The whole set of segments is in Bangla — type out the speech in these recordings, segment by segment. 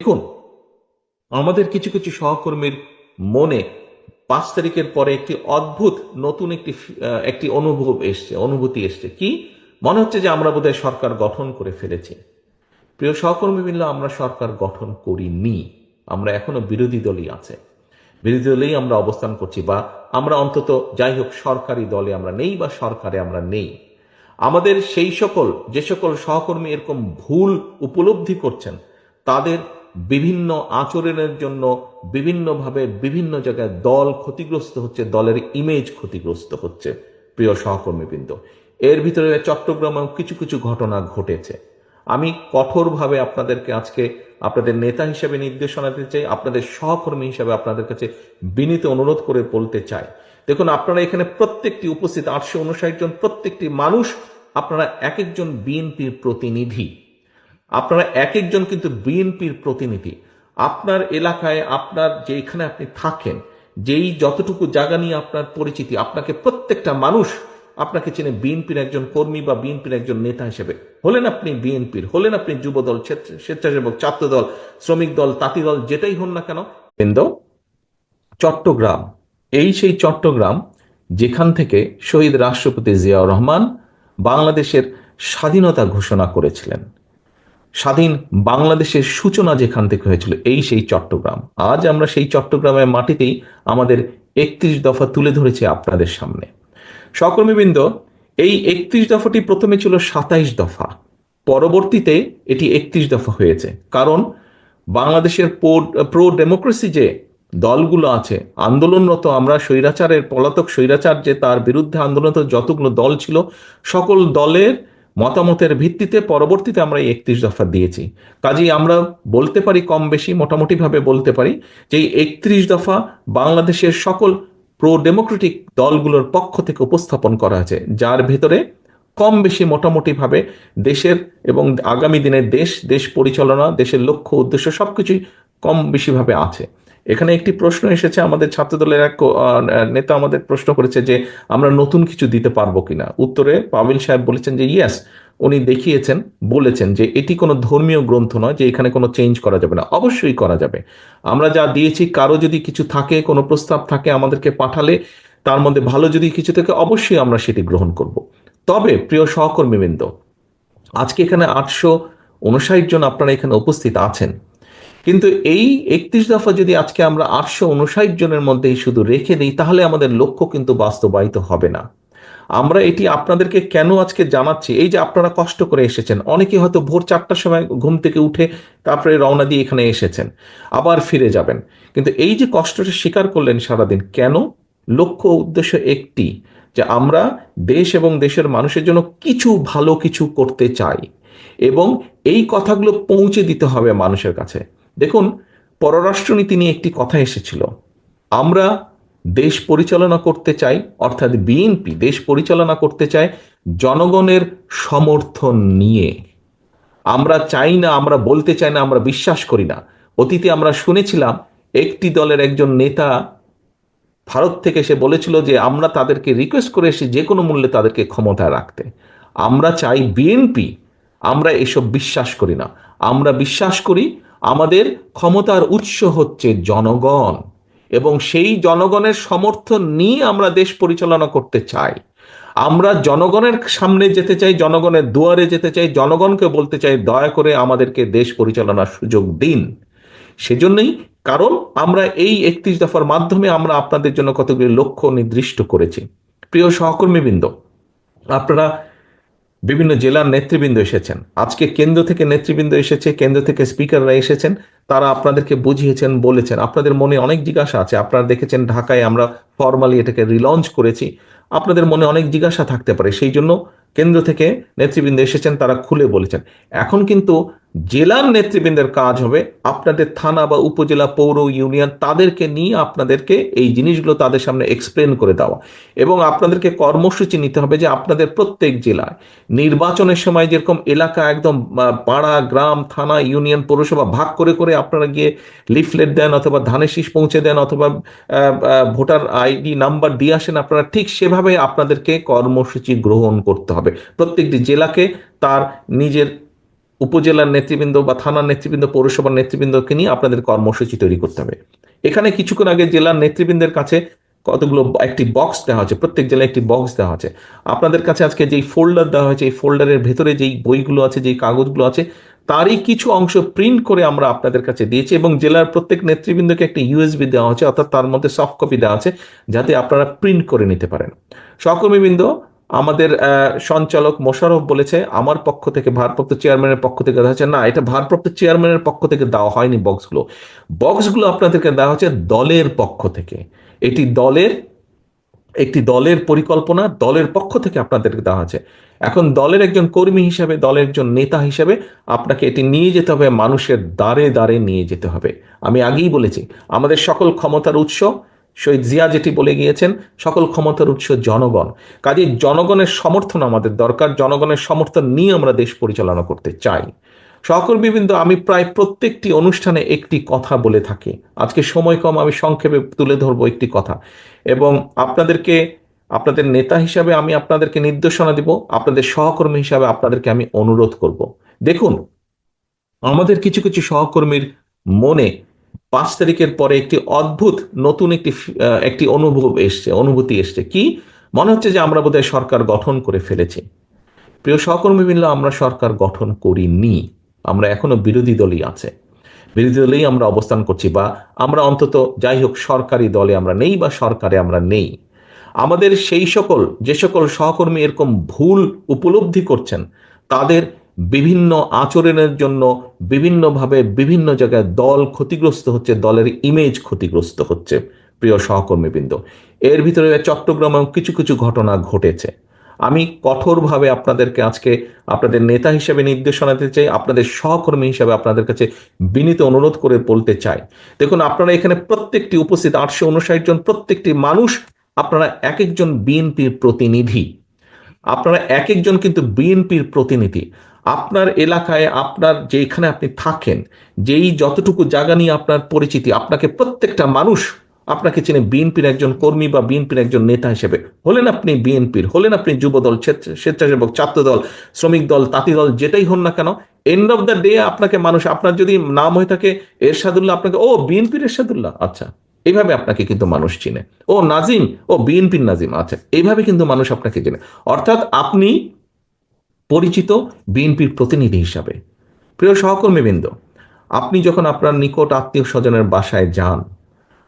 দেখুন, আমাদের কিছু কিছু সহকর্মীর মনে পাঁচ তারিখের পরে একটি অদ্ভুত নতুন একটি একটি অনুভব এসছে, অনুভূতি এসছে। কি? মনে হচ্ছে যে আমরা বোধহয় সরকার গঠন করে ফেলেছি। প্রিয় সহকর্মী মিললে আমরা সরকার গঠন করিনি। আমরা এখনও বিরোধী দলই আছে। বিরোধী দলেই আমরা অবস্থান করছি বা আমরা অন্তত যাই হোক সরকারি দলে আমরা নেই বা সরকারে আমরা নেই। আমাদের সেই সকল, যে সকল সহকর্মী এরকম ভুল উপলব্ধি করছেন, তাদের বিভিন্ন আচরণের জন্য বিভিন্নভাবে বিভিন্ন জায়গায় দল ক্ষতিগ্রস্ত হচ্ছে, দলের ইমেজ ক্ষতিগ্রস্ত হচ্ছে, প্রিয় সহকর্মীবৃন্দ। এর ভিতরে চট্টগ্রামেও কিছু কিছু ঘটনা ঘটেছে। আমি কঠোরভাবে আপনাদেরকে আজকে আপনাদের নেতা হিসেবে নির্দেশনা দিতে চাই, আপনাদের সহকর্মী হিসেবে আপনাদের কাছে বিনীত অনুরোধ করে বলতে চাই। দেখুন, আপনারা এখানে প্রত্যেকটি উপস্থিত আটশো উনষাট জন, প্রত্যেকটি মানুষ, আপনারা এক একজন বিএনপির প্রতিনিধি। আপনারা এক একজন কিন্তু বিএনপির প্রতিনিধি। আপনার এলাকায় আপনার যেখানে আপনি থাকেন, যেই যতটুকু জায়গা নিয়ে আপনার পরিচিতি, আপনাকে প্রত্যেকটা মানুষ আপনাকে চেনে বিএনপির একজন কর্মী বা বিএনপির একজন নেতা হিসেবে। হলেন আপনি বিএনপির, হলেন আপনি যুবদল স্বেচ্ছাসেবক ছাত্র দল শ্রমিক দল, তাঁতি দল, যেটাই হন না কেন, বৃন্দ, চট্টগ্রাম, এই সেই চট্টগ্রাম যেখান থেকে শহীদ রাষ্ট্রপতি জিয়াউর রহমান বাংলাদেশের স্বাধীনতা ঘোষণা করেছিলেন। স্বাধীন বাংলাদেশের সূচনা যেখান থেকে হয়েছিল, এই সেই চট্টগ্রাম। আজ আমরা সেই চট্টগ্রামের মাটিতেই আমাদের একত্রিশ দফা তুলে ধরেছি আপনাদের সামনে। সহকর্মীবৃন্দ, এই একত্রিশ দফাটি প্রথমে ছিল সাতাইশ দফা। পরবর্তীতে এটি একত্রিশ দফা হয়েছে। কারণ বাংলাদেশের প্রো ডেমোক্রেসি যে দলগুলো আছে, আন্দোলনরত আমরা স্বৈরাচারের, পলাতক স্বৈরাচার যে তার বিরুদ্ধে আন্দোলনরত যতগুলো দল ছিল, সকল দলের মতামতের ভিত্তিতে পরবর্তীতে আমরা এই একত্রিশ দফা দিয়েছি। কাজেই আমরা বলতে পারি কম বেশি, মোটামুটিভাবে বলতে পারি যে এই একত্রিশ দফা বাংলাদেশের সকল প্রো ডেমোক্রেটিক দলগুলোর পক্ষ থেকে উপস্থাপন করা হয়েছে, যার ভেতরে কম বেশি মোটামুটিভাবে দেশের এবং আগামী দিনের দেশ দেশ পরিচালনা, দেশের লক্ষ্য, উদ্দেশ্য সব কিছুই কম বেশিভাবে আছে। এখানে একটি প্রশ্ন এসেছে, আমাদের ছাত্রদলের এক নেতা আমাদের প্রশ্ন করেছে যে, আমরা নতুন কিছু দিতে পারব কিনা? উত্তরে পাবিল সাহেব বলেছেন যে, ইয়েস। উনি দেখিয়েছেন, বলেছেন যে, এটি কোনো ধর্মীয় গ্রন্থ নয় যে, এখানে কোনো চেঞ্জ করা যাবে না। অবশ্যই করা যাবে। আমরা যা দিয়েছি, কারও যদি কিছু থাকে, কোনো প্রস্তাব থাকে আমাদেরকে পাঠালে, তার মধ্যে ভালো যদি কিছু থাকে, অবশ্যই আমরা সেটি গ্রহণ করব। তবে, প্রিয় সহকর্মীবৃন্দ, আজকে এখানে আটশো উনষাট জন আপনারা এখানে উপস্থিত আছেন। কিন্তু এই একত্রিশ দফা যদি আজকে আমরা আটশো উনষাট জনের মধ্যেই শুধু রেখে দিই, তাহলে আমাদের লক্ষ্য কিন্তু বাস্তবায়িত হবে না। আমরা এটি আপনাদেরকে কেন আজকে জানাচ্ছি, এই যে আপনারা কষ্ট করে এসেছেন অনেকে হয়তো ভোর চারটার সময় ঘুম থেকে উঠে তারপরে রওনা দিয়ে এখানে এসেছেন, আবার ফিরে যাবেন। কিন্তু এই যে কষ্টটা স্বীকার করলেন সারাদিন, কেন? লক্ষ্য উদ্দেশ্য একটি, যে আমরা দেশ এবং দেশের মানুষের জন্য কিছু ভালো কিছু করতে চাই এবং এই কথাগুলো পৌঁছে দিতে হবে মানুষের কাছে। দেখুন, পররাষ্ট্রনীতি নিয়ে একটি কথা এসেছিল। আমরা দেশ পরিচালনা করতে চাই, অর্থাৎ বিএনপি দেশ পরিচালনা করতে চায় জনগণের সমর্থন নিয়ে। আমরা চাই না, আমরা বলতে চাই না, আমরা বিশ্বাস করি না। অতীতে আমরা শুনেছিলাম, একটি দলের একজন নেতা ভারত থেকে এসে বলেছিল যে, আমরা তাদেরকে রিকোয়েস্ট করে এসে যে কোনো মূল্যে তাদেরকে ক্ষমতায় রাখতে। আমরা চাই বিএনপি আমরা এসব বিশ্বাস করি না। আমরা বিশ্বাস করি আমাদের ক্ষমতার উৎস হচ্ছে জনগণ এবং সেই জনগণের সমর্থন নিয়ে আমরা দেশ পরিচালনা করতে চাই। আমরা জনগণের সামনে যেতে চাই, জনগণের দুয়ারে যেতে চাই, জনগণকে বলতে চাই, দয়া করে আমাদেরকে দেশ পরিচালনার সুযোগ দিন। সেজন্যই কারণ আমরা এই একত্রিশ দফার মাধ্যমে আমরা আপনাদের জন্য কতগুলি লক্ষ্য নির্দিষ্ট করেছি। প্রিয় সহকর্মীবৃন্দ, আপনারা বিভিন্ন জেলার নেতৃবৃন্দ এসেছেন। আজকে কেন্দ্র থেকে নেতৃবৃন্দ এসেছে, কেন্দ্র থেকে স্পিকাররা এসেছেন, তারা আপনাদেরকে বুঝিয়েছেন, বলেছেন। আপনাদের মনে অনেক জিজ্ঞাসা আছে, আপনারা দেখেছেন ঢাকায় আমরা ফর্মালি এটাকে রিলঞ্চ করেছি। আপনাদের মনে অনেক জিজ্ঞাসা থাকতে পারে, সেই জন্য কেন্দ্র থেকে নেতৃবৃন্দ এসেছেন, তারা খুলে বলেছেন। এখন কিন্তু জেলার নেতৃবৃন্দের কাজ হবে আপনাদের থানা বা উপজেলা পৌর ইউনিয়ন তাদেরকে নিয়ে আপনাদেরকে এই জিনিসগুলো তাদের সামনে এক্সপ্লেন করে দেওয়া। এবং আপনাদেরকে কর্মসূচি নিতে হবে যে আপনাদের প্রত্যেক জেলায় নির্বাচনের সময় যেরকম এলাকা একদম পাড়া, গ্রাম, থানা, ইউনিয়ন, পৌরসভা ভাগ করে করে আপনারা গিয়ে লিফলেট দেন অথবা ধানের শীষ পৌঁছে দেন অথবা ভোটার আইডি, নাম্বার দিয়ে আসেন, আপনারা ঠিক সেভাবে আপনাদেরকে কর্মসূচি গ্রহণ করতে হবে। প্রত্যেকটি জেলাকে তার নিজের উপজেলার নেতৃবৃন্দ বা থানার নেতৃবৃন্দ, পৌরসভার নেতৃবৃন্দকে নিয়ে আপনাদের কর্মসূচি তৈরি করতে হবে। এখানে কিছুক্ষণ আগে জেলার নেতৃবৃন্দের কাছে কতগুলো একটি বক্স দেওয়া হয়েছে, প্রত্যেক জেলায় একটি বক্স দেওয়া আছে আপনাদের কাছে আজকে যেই ফোল্ডার দেওয়া হয়েছে, এই ফোল্ডারের ভেতরে যেই বইগুলো আছে, যেই কাগজগুলো আছে, তারই কিছু অংশ প্রিন্ট করে আমরা আপনাদের কাছে দিয়েছি এবং জেলার প্রত্যেক নেতৃবৃন্দকে একটি ইউএসবি দেওয়া হচ্ছে অর্থাৎ তার মধ্যে সফট কপি দেওয়া আছে, যাতে আপনারা প্রিন্ট করে নিতে পারেন। সহকর্মীবৃন্দ আমাদের সঞ্চালক মোশারফ বলেছে, আমার পক্ষ থেকে ভারপ্রাপ্ত চেয়ারম্যানের পক্ষ থেকে দেওয়া হচ্ছে না, এটা ভারপ্রাপ্ত চেয়ারম্যানের পক্ষ থেকে দেওয়া হয়নি বক্সগুলো। বক্সগুলো আপনাদেরকে দেওয়া হচ্ছে দলের পক্ষ থেকে। এটি দলের, একটি দলের পরিকল্পনা, দলের পক্ষ থেকে আপনাদেরকে দেওয়া আছে এখন দলের একজন কর্মী হিসেবে, দলের একজন নেতা হিসাবে আপনাকে এটি নিয়ে যেতে হবে, মানুষের দ্বারে দ্বারে নিয়ে যেতে হবে। আমি আগেই বলেছি, আমাদের সকল ক্ষমতার উৎস শহীদ জিয়া যেটি বলে গিয়েছেন, সকল ক্ষমতার উৎস জনগণ। কাজে জনগণের সমর্থন আমাদের দরকার, জনগণের সমর্থন নিয়ে আমরা দেশ পরিচালনা করতে চাই। সহকর্মীবৃন্দ, আমি প্রায় প্রত্যেকটি অনুষ্ঠানে একটি কথা বলে থাকি। আজকে সময় কম, আমি সংক্ষেপে তুলে ধরবো একটি কথা। এবং আপনাদেরকে, আপনাদের নেতা হিসাবে আমি আপনাদেরকে নির্দেশনা দিব, আপনাদের সহকর্মী হিসাবে আপনাদেরকে আমি অনুরোধ করব। দেখুন, আমাদের কিছু কিছু সহকর্মীর মনে পাঁচ তারিখের পরে একটি অদ্ভুত নতুন একটি একটি অনুভব এসছে, অনুভূতি এসছে। কি? মনে হচ্ছে যে আমরা বোধহয় সরকার গঠন করে ফেলেছি। প্রিয় সহকর্মী মিললে আমরা সরকার গঠন করিনি। আমরা এখনও বিরোধী দলই আছে। বিরোধী দলেই আমরা অবস্থান করছি বা আমরা অন্তত যাই হোক সরকারি দলে আমরা নেই বা সরকারে আমরা নেই। আমাদের সেই সকল, যে সকল সহকর্মী এরকম ভুল উপলব্ধি করছেন, তাদের বিভিন্ন আচরণের জন্য বিভিন্নভাবে বিভিন্ন জায়গায় দল ক্ষতিগ্রস্ত হচ্ছে, দলের ইমেজ ক্ষতিগ্রস্ত হচ্ছে, প্রিয় সহকর্মীবৃন্দ। এর ভিতরে চট্টগ্রামেও কিছু কিছু ঘটনা ঘটেছে। আমি কঠোরভাবে আপনাদেরকে আজকে আপনাদের নেতা হিসেবে নির্দেশনা দিতে চাই, আপনাদের সহকর্মী হিসেবে আপনাদের কাছে বিনীত অনুরোধ করে বলতে চাই। দেখুন, আপনারা এখানে প্রত্যেকটি উপস্থিত আটশো উনষাট জন, প্রত্যেকটি মানুষ আপনারা এক একজন বিএনপির প্রতিনিধি। আপনারা এক একজন কিন্তু বিএনপির প্রতিনিধি। আপনার এলাকায়, আপনার যেখানে আপনি থাকেন, যেই যতটুকু জায়গা নিয়ে আপনার পরিচিতি, আপনাকে প্রত্যেকটা মানুষ আপনাকে চিনে বিএনপির একজন কর্মী বা বিএনপির একজন নেতা হিসেবে। হলেন আপনি বিএনপির, হলেন আপনি যুবদল, স্বেচ্ছা- স্বেচ্ছাসেবক, ছাত্রদল, শ্রমিক দল, তাঁতি দল, যেটাই হন না কেন এন্ড অফ দ্য ডে আপনাকে মানুষ, আপনার যদি নাম হয়ে থাকে, এরশাদুল্লাহ আপনাকে, ও বিএনপির এরশাদুল্লাহ আচ্ছা। এইভাবে আপনাকে কিন্তু মানুষ চিনে। ও নাজিম, ও বিএনপির নাজিম আচ্ছা। এইভাবে কিন্তু মানুষ আপনাকে চেনে। অর্থাৎ আপনি পরিচিত বিএনপির প্রতিনিধি হিসাবে। প্রিয় সহকর্মীবৃন্দ, আপনি যখন আপনার নিকট আত্মীয় স্বজনের বাসায় যান,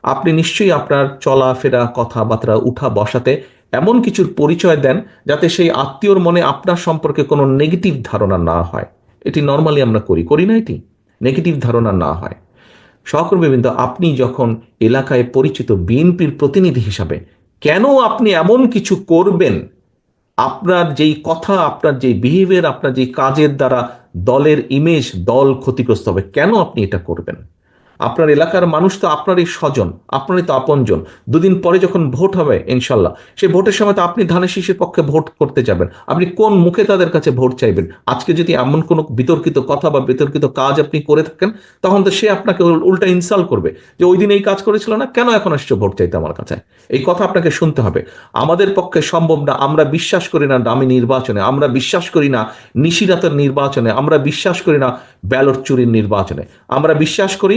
আপনি নিশ্চয়ই আপনার চলাফেরা, কথাবার্তা, উঠা বসাতে এমন কিছুর পরিচয় দেন যাতে সেই আত্মীয়র মনে আপনার সম্পর্কে কোনো নেগেটিভ ধারণা না হয়। এটি নর্মালি আমরা করি করি না এটি? নেগেটিভ ধারণা না হয়। সহকর্মীবৃন্দ, আপনি যখন এলাকায় পরিচিত বিএনপির প্রতিনিধি হিসাবে, কেন আপনি এমন কিছু করবেন আপনার যেই কথা, আপনার যেই বিহেভিয়ার আপনার যেই কাজের দ্বারা দলের ইমেজ দল ক্ষতিগ্রস্ত হবে, কেন আপনি এটা করবেন? আপনার এলাকার মানুষ তো আপনারই স্বজন, আপনারই তো আপনজন। দুদিন পরে যখন ভোট হবে, ইনশাল্লাহ, সেই ভোটের সময় তো আপনি ধানের শীষের পক্ষে ভোট করতে যাবেন। আপনি কোন মুখে তাদের কাছে ভোট চাইবেন? আজকে যদি এমন কোনো বিতর্কিত কথা বা বিতর্কিত কাজ আপনি করে থাকেন, তখন তো সে আপনাকে উল্টা ইনসাল্ট করবে যে, ওই দিন এই কাজ করেছিল না, কেন এখন আসছে ভোট চাইতে আমার কাছে? এই কথা আপনাকে শুনতে হবে। আমাদের পক্ষে সম্ভব না, আমরা বিশ্বাস করি না দামি নির্বাচনে, আমরা বিশ্বাস করি না নিশিরাতের নির্বাচনে, আমরা বিশ্বাস করি না ব্যালট চুরির নির্বাচনে। আমরা বিশ্বাস করি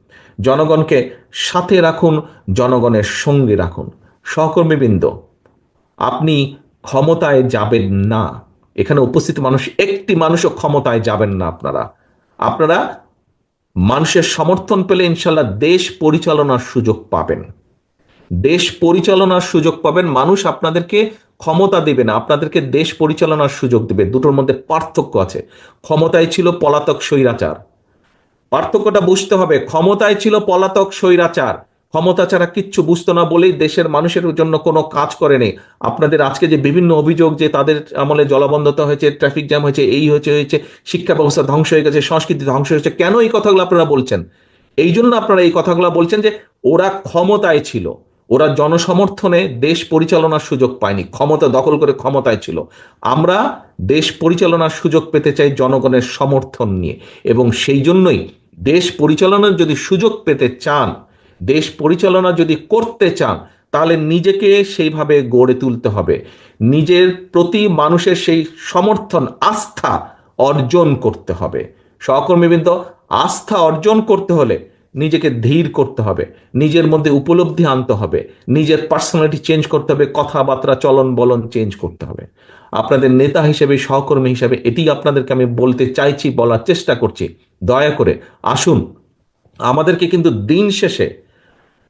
জনগণকে সাথে রাখুন, জনগণের সঙ্গে রাখুন। সহকর্মীবৃন্দ, আপনি ক্ষমতায় যাবেন না। এখানে উপস্থিত মানুষ, একটি মানুষও ক্ষমতায় যাবেন না আপনারা। আপনারা মানুষের সমর্থন পেলে ইনশাল্লাহ দেশ পরিচালনার সুযোগ পাবেন। দেশ পরিচালনার সুযোগ পাবেন, মানুষ আপনাদেরকে ক্ষমতা দেবে না, আপনাদেরকে দেশ পরিচালনার সুযোগ দেবে। দুটোর মধ্যে পার্থক্য আছে। ক্ষমতায় ছিল পলাতক স্বৈরাচার। পার্থক্যটা বুঝতে হবে। ক্ষমতায় ছিল পলাতক স্বৈরাচার। ক্ষমতা ছাড়া কিচ্ছু বুঝতো না বলেই দেশের মানুষের জন্য কোনো কাজ করেনি। আপনাদের আজকে যে বিভিন্ন অভিযোগ যে তাদের আমলে জলাবন্ধতা হয়েছে ট্রাফিক জ্যাম হয়েছে, এই হয়েছে হয়েছে, শিক্ষা ব্যবস্থা ধ্বংস হয়ে গেছে, সংস্কৃতি ধ্বংস হয়েছে, কেন এই কথাগুলো আপনারা বলছেন? এই জন্য আপনারা এই কথাগুলো বলছেন যে ওরা ক্ষমতায় ছিল। ওরা জনসমর্থনে দেশ পরিচালনার সুযোগ পায়নি। ক্ষমতা দখল করে ক্ষমতায় ছিল। আমরা দেশ পরিচালনার সুযোগ পেতে চাই জনগণের সমর্থন নিয়ে। এবং সেই জন্যই দেশ পরিচালনার যদি সুযোগ পেতে চান, দেশ পরিচালনা যদি করতে চান, তাহলে নিজেকে সেইভাবে গড়ে তুলতে হবে। নিজের প্রতি মানুষের সেই সমর্থন, আস্থা অর্জন করতে হবে। সহকর্মীবৃন্দ, আস্থা অর্জন করতে হলে নিজেকে ধীর করতে হবে। নিজের মধ্যে উপলব্ধি আনতে হবে। নিজের পার্সোনালিটি চেঞ্জ করতে হবে। কথাবার্তা, চলন বলন চেঞ্জ করতে হবে। আপনাদের নেতা হিসেবে, সহকর্মী হিসেবে, এটি আপনাদেরকে আমি বলতে চাইছি, বলার চেষ্টা করছি। দয়া করে, আসুন, আমাদেরকে কিন্তু দিন শেষে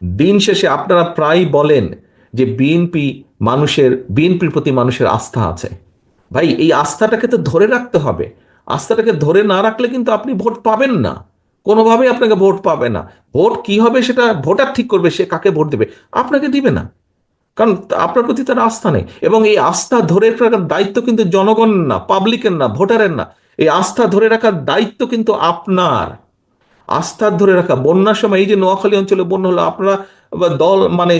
দিন শেষে আপনারা প্রায় বলেন যে বিএনপি মানুষের বিএনপির প্রতি মানুষের আস্থা আছে। ভাই, এই আস্থাটাকে তো ধরে রাখতে হবে। আস্থাটাকে ধরে না রাখলে কিন্তু আপনি ভোট পাবেন না। কোনোভাবেই আপনাকে ভোট পাবে না। ভোট কি হবে সেটা ভোটার ঠিক করবে, সে কাকে ভোট দেবে, আপনাকে দিবে না। কারণ আপনার প্রতি তার আস্থা নেই। এবং এই আস্থা ধরে রাখার দায়িত্ব কিন্তু জনগণের না পাবলিকের না, ভোটারের না। এই আস্থা ধরে রাখার দায়িত্ব কিন্তু আপনার। আস্থা ধরে রাখা, বন্যার সময় এই যে নোয়াখালী অঞ্চলে বন্যা হলো, আপনারা দল মানে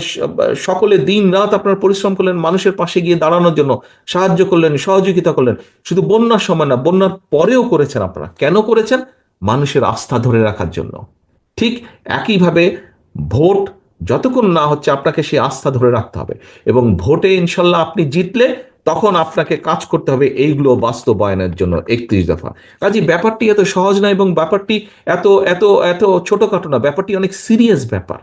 সকলে দিন রাত আপনার পরিশ্রম করলেন মানুষের পাশে গিয়ে দাঁড়ানোর জন্য, সাহায্য করলেন, সহযোগিতা করলেন। শুধু বন্যার সময় না, বন্যার পরেও করেছেন আপনারা। কেন করেছেন? মানুষের আস্থা ধরে রাখার জন্য। ঠিক একইভাবে ভোট, যতক্ষণ না হচ্ছে আপনাকে সেই আস্থা ধরে রাখতে হবে। এবং ভোটে ইনশাল্লাহ আপনি জিতলে তখন আপনাকে কাজ করতে হবে এইগুলো বাস্তবায়নের জন্য একত্রিশ দফা। কাজে, ব্যাপারটি এত সহজ না এবং ব্যাপারটি এত এত এত ছোটখাটো না, ব্যাপারটি অনেক সিরিয়াস ব্যাপার।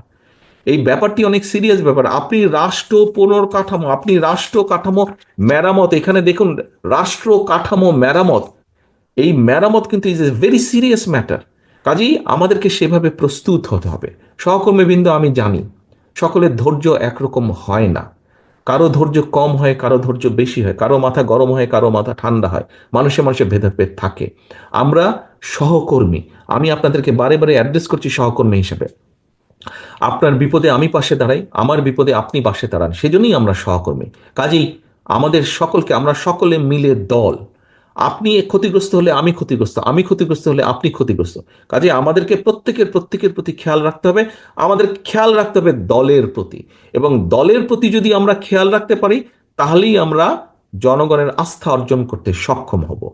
এই ব্যাপারটি অনেক সিরিয়াস ব্যাপার। আপনি রাষ্ট্র পুনর্কাঠামো, আপনি রাষ্ট্র কাঠামো মেরামত, এখানে দেখুন, রাষ্ট্র কাঠামো মেরামত, এই মেরামত কিন্তু is a very serious matter কাজেই আমাদেরকে সেভাবে প্রস্তুত হতে হবে। সহকর্মীবৃন্দ, আমি জানি, সকলের ধৈর্য একরকম হয় না। কারও ধৈর্য কম হয়, কারও ধৈর্য বেশি হয়। কারও মাথা গরম হয়, কারও মাথা ঠান্ডা হয়। মানুষে মানুষের ভেদাভেদ থাকে। আমরা সহকর্মী। আমি আপনাদেরকে বারে বারে অ্যাড্রেস করছি সহকর্মী হিসেবে। আপনার বিপদে আমি পাশে দাঁড়াই, আমার বিপদে আপনি পাশে দাঁড়ান। সেজন্যই আমরা সহকর্মী। কাজেই আমাদের সকলকে, আমরা সকলে মিলে দল। আপনি ক্ষতিগ্রস্ত হলে আমি ক্ষতিগ্রস্ত আমি ক্ষতিগ্রস্ত হলে আপনি ক্ষতিগ্রস্ত। কাজে আমাদেরকে প্রত্যেকের প্রত্যেকের প্রতি খেয়াল রাখতে হবে। আমাদের খেয়াল রাখতে হবে দলের প্রতি। এবং দলের প্রতি যদি আমরা খেয়াল রাখতে পারি, তাহলেই আমরা জনগণের আস্থা অর্জন করতে সক্ষম হব।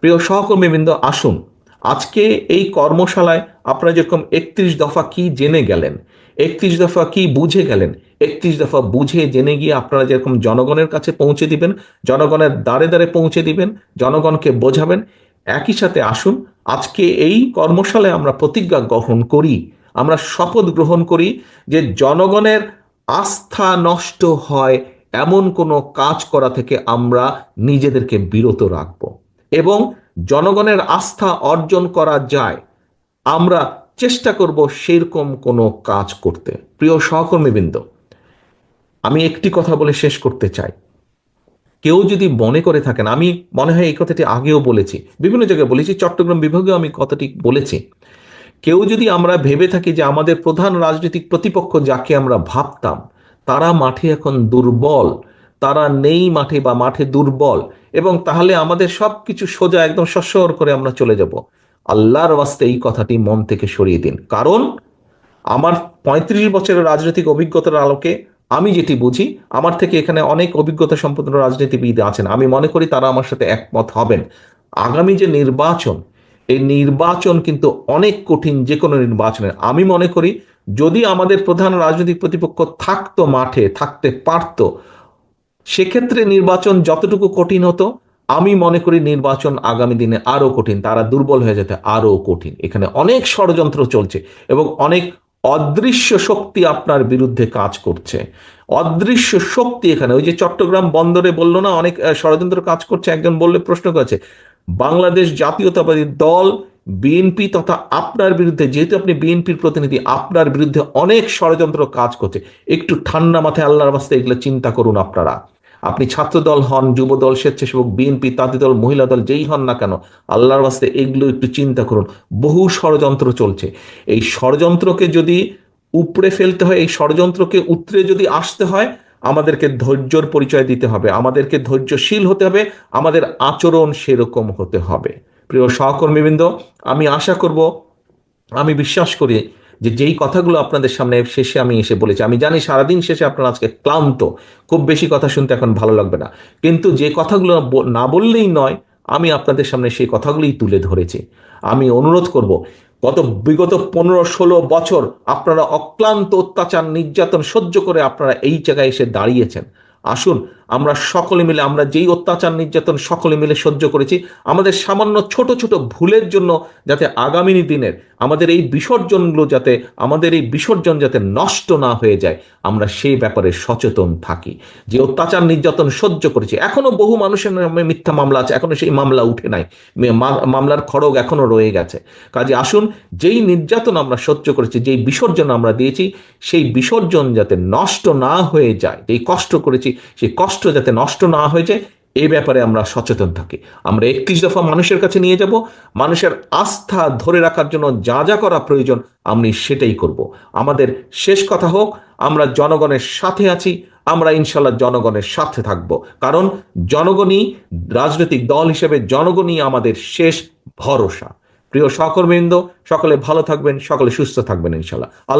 প্রিয় সহকর্মীবৃন্দ, আসুন। আজকে এই কর্মশালায় আপনারা যেরকম একত্রিশ দফা কি জেনে গেলেন একত্রিশ দফা কি বুঝে গেলেন? একত্রিশ দফা বুঝে জেনে গিয়ে আপনারা যেরকম জনগণের কাছে পৌঁছে দিবেন, জনগণের দ্বারে দ্বারে পৌঁছে দিবেন, জনগণকে বোঝাবেন, একই সাথে আসুন, আজকে এই কর্মশালায় আমরা প্রতিজ্ঞা গ্রহণ করি, আমরা শপথ গ্রহণ করি যে জনগণের আস্থা নষ্ট হয় এমন কোনো কাজ করা থেকে আমরা নিজেদেরকে বিরত রাখব। এবং জনগণের আস্থা অর্জন করা যায়, আমরা চেষ্টা করব সেরকম কোনো কাজ করতে। প্রিয় সহকর্মীবৃন্দ, আমি একটি কথা বলে শেষ করতে চাই। কেউ যদি মনে করে থাকেন, আমি মনে হয় এই কথাটি আগেও বলেছি, বিভিন্ন জায়গায় বলেছি, চট্টগ্রাম বিভাগেও আমি কথাটি বলেছি। কেউ যদি আমরা ভেবে থাকি যে আমাদের প্রধান রাজনৈতিক প্রতিপক্ষ যাকে আমরা ভাবতাম, তারা মাঠে এখন দুর্বল, তারা নেই মাঠে বা মাঠে দুর্বল, এবং তাহলে আমাদের সব কিছু সোজা একদম সস্বর করে আমরা চলে যাব। আল্লাহর ওয়াস্তে এই কথাটি মন থেকে সরিয়ে দিন। কারণ আমার পঁয়ত্রিশ বছরের রাজনৈতিক অভিজ্ঞতার আলোকে আমি যেটি বুঝি, আমার থেকে এখানে অনেক অভিজ্ঞতা সম্পন্ন রাজনীতিবিদ আছেন। আমি মনে করি তারা আমার সাথে একমত হবেন। আগামী যে নির্বাচন, এই নির্বাচন কিন্তু অনেক কঠিন যে কোনো নির্বাচনের আমি মনে করি যদি আমাদের প্রধান রাজনৈতিক প্রতিপক্ষ থাকতো মাঠে, থাকতে পারত, সেক্ষেত্রে নির্বাচন যতটুকু কঠিন হতো আমি মনে করি নির্বাচন আগামী দিনে আরও কঠিন, তারা দুর্বল হয়ে যেতে আরও কঠিন। এখানে অনেক ষড়যন্ত্র চলছে এবং অনেক অদৃশ্য শক্তি আপনার বিরুদ্ধে কাজ করছে। অদৃশ্য শক্তি এখানে, ওই যে চট্টগ্রাম বন্দরে বলল না, অনেক ষড়যন্ত্র কাজ করছে, একজন বললে প্রশ্ন করেছে, বাংলাদেশ জাতীয়তাবাদী দল বিএনপি তথা আপনার বিরুদ্ধে, যেহেতু আপনি বিএনপির প্রতিনিধি, আপনার বিরুদ্ধে অনেক ষড়যন্ত্র কাজ করছে। একটু ঠান্ডা মাথায় আল্লাহর বাস্তে এগুলো চিন্তা করুন আপনারা। আপনি ছাত্র দল হন যুব দল স্বেচ্ছাসেবক, বিএনপি, তাঁতি দল, মহিলা দল, যেই হন না কেন, আল্লাহর বাস্তে এগুলো একটু চিন্তা করুন। বহু ষড়যন্ত্র চলছে। এই ষড়যন্ত্রকে যদি উপড়ে ফেলতে হয়, এই ষড়যন্ত্রকে উতরে যদি আসতে হয়, আমাদেরকে ধৈর্যর পরিচয় দিতে হবে, আমাদেরকে ধৈর্যশীল হতে হবে, আমাদের আচরণ সেরকম হতে হবে। প্রিয় সহকর্মীবৃন্দ, আমি আশা করব, আমি বিশ্বাস করি যে যেই কথাগুলো আপনাদের সামনে শেষে আমি এসে বলেছি, আমি জানি সারাদিন শেষে আপনারা আজকে ক্লান্ত, খুব বেশি কথা শুনতে এখন ভালো লাগবে না। কিন্তু যে কথাগুলো না বললেই নয়, আমি আপনাদের সামনে সেই কথাগুলোই তুলে ধরেছি। আমি অনুরোধ করব, গত বিগত পনেরো ষোলো বছর আপনারা অক্লান্ত অত্যাচার, নির্যাতন সহ্য করে আপনারা এই জায়গায় এসে দাঁড়িয়েছেন। আসুন আমরা সকলে মিলে, আমরা যেই অত্যাচার নির্যাতন সকলে মিলে সহ্য করেছি, আমাদের সামান্য ছোট ছোট ভুলের জন্য যাতে আগামী দিনের আমাদের এই বিসর্জনগুলো যাতে, আমাদের এই বিসর্জন যাতে নষ্ট না হয়ে যায়, আমরা সেই ব্যাপারে সচেতন থাকি। যে অত্যাচার নির্যাতন সহ্য করেছি, এখনও বহু মানুষের নামে মিথ্যা মামলা আছে, এখনও সেই মামলা উঠে নাই মামলার খড়গ এখনও রয়ে গেছে। কাজে আসুন, যেই নির্যাতন আমরা সহ্য করেছি, যেই বিসর্জন আমরা দিয়েছি, সেই বিসর্জন যাতে নষ্ট না হয়ে যায়, যেই কষ্ট করেছি, সেই কষ্ট যাতে নষ্ট না হয়ে যায় এই ব্যাপারে আমরা সচেতন থাকি। আমরা একত্রিশ দফা মানুষের কাছে নিয়ে যাব। মানুষের আস্থা ধরে রাখার জন্য যা যা করা প্রয়োজন, আমি সেটাই করব। আমাদের শেষ কথা হোক, আমরা জনগণের সাথে আছি, আমরা ইনশাল্লাহ জনগণের সাথে থাকব। কারণ জনগণই রাজনৈতিক দল হিসেবে জনগণই আমাদের শেষ ভরসা। প্রিয় সহকর্মীবৃন্দ, সকলে ভালো থাকবেন, সকলে সুস্থ থাকবেন ইনশাল্লাহ